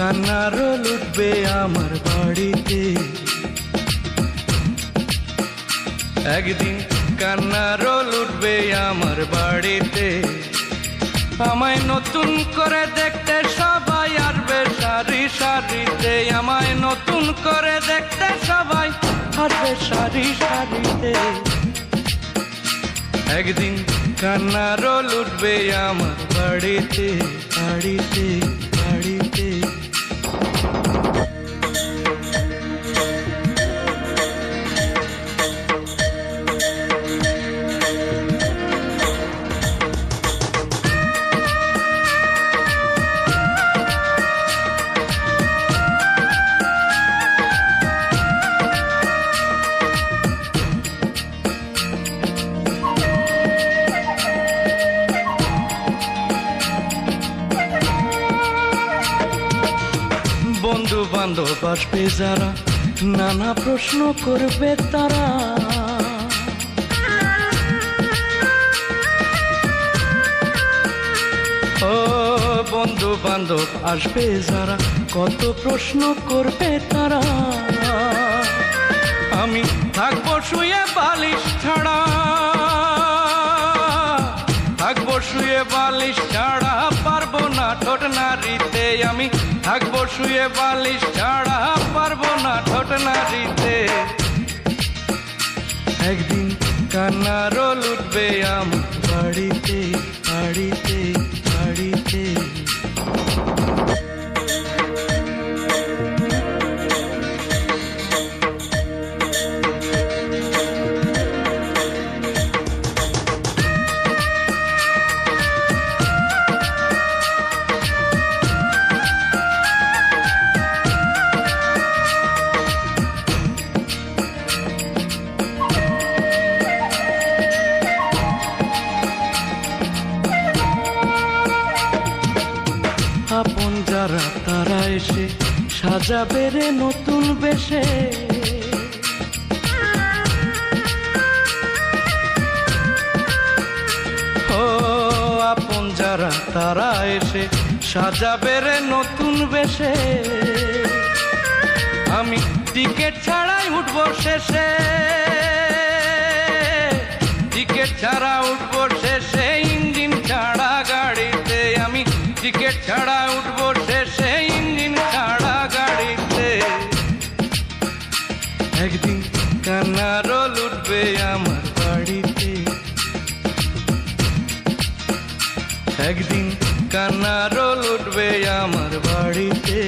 কান্নার লুটবে আমার বাড়িতে। একদিন কান্নার লুটবে আমার বাড়িতে। আমায় নতুন করে দেখতে সবাই আসবে সারি সারিতে। আমায় নতুন করে দেখতে সবাই আসবে সারি সারিতে। একদিন কান্নার লুটবে আমার বাড়িতে বাড়িতে। বন্ধু বান্ধব আসবে যারা, নানা প্রশ্ন করবে তারা। ও বন্ধু বান্ধব আসবে যারা, কত প্রশ্ন করবে তারা। আমি থাকব শুয়ে বালিশ ছাড়া। নাড়িতে আমি থাকব, শুয়ে বালিশ ছাড়া পারব না ঠোঁট নারীতে। একদিন কান্নারও লুটবে আমার বাড়িতে বাড়িতে বাড়িতে। যারা তারা এসে সাজাবে রে নতুন বেশে। ও আপন যারা তারা এসে সাজাবে রে নতুন বেশে। আমি টিকিট ছাড়াই উঠবো শেষে। একদিন কান্নারও লুটবে আমার বাড়িতে। একদিন কান্নারও লুটবে আমার বাড়িতে।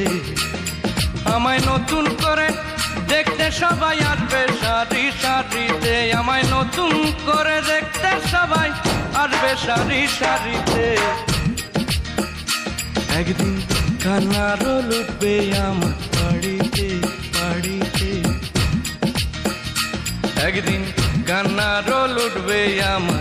আমায় নতুন করে দেখতে সবাই আসবে সারি সারিতে আমায় নতুন করে দেখতে সবাই আসবে সারি সারিতে একদিন কান্নারও লুটবে আমার বাড়িতে। বাড়িতে একদিন কান্নারও লুটবে আমার